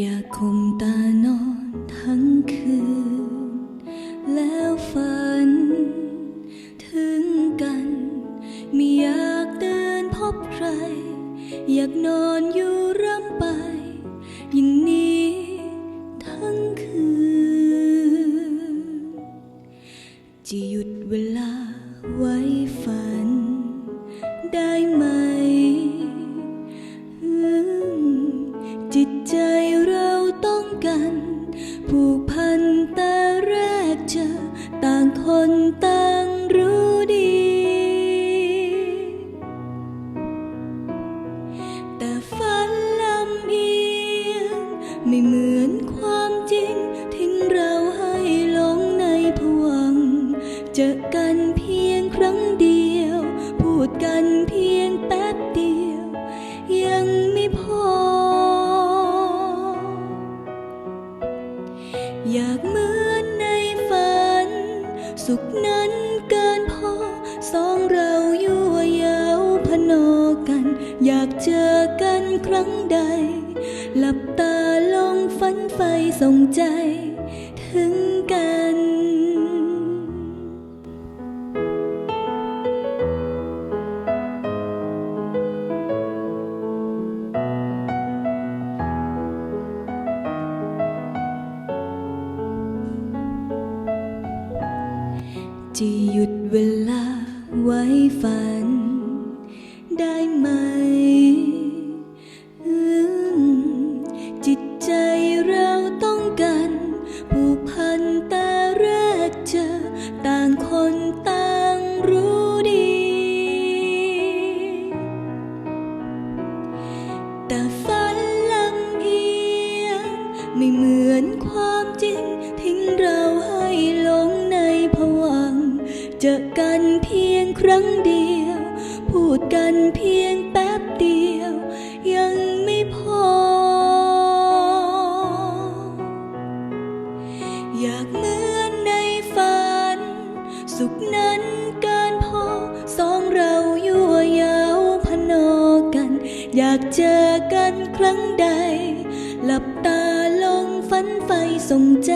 อยากคมตานอนทั้งคืน แล้วฝัน ถึงกัน ไม่อยากเดินพบใคร อยากนอนอยู่ร่ำไปอย่างนี้ทั้งคืน จะหยุดเวลาไว้ฝัน ได้ แต่ฝันลำเอียงไม่เหมือนความจริง ทิ้งเราให้หลงในผวังเจอกันเพียงครั้งเดียว พูดกันเพียงแป๊บเดียว ยังไม่พอ อยากเหมือนในฝัน สุขนั้นเกินพอสองเรายั่วยาวพนอกัน อยากเจอกันครั้งใด หลับตาลงฝันไฟส่งใจ ถึงกันจะหยุดเวลาไว้ฝัน ได้ไหม จิตใจเราต้องกันผูกพันแต่แรกเจอ ต่างคนต่างรู้ดี แต่ฝันลำเอียง ไม่เหมือนความจริง ทิ้งเราให้หลงในผวัง เจอกันเพียงครั้งเดียว พูดกันเพียงแป๊บเดียว ยังไม่พอ อยากเหมือนในฝัน สุขนั้นกินพอสองเรายั่วยาวพนอกัน อยากเจอกันครั้งใด หลับตาลงฝันไฟส่งใจ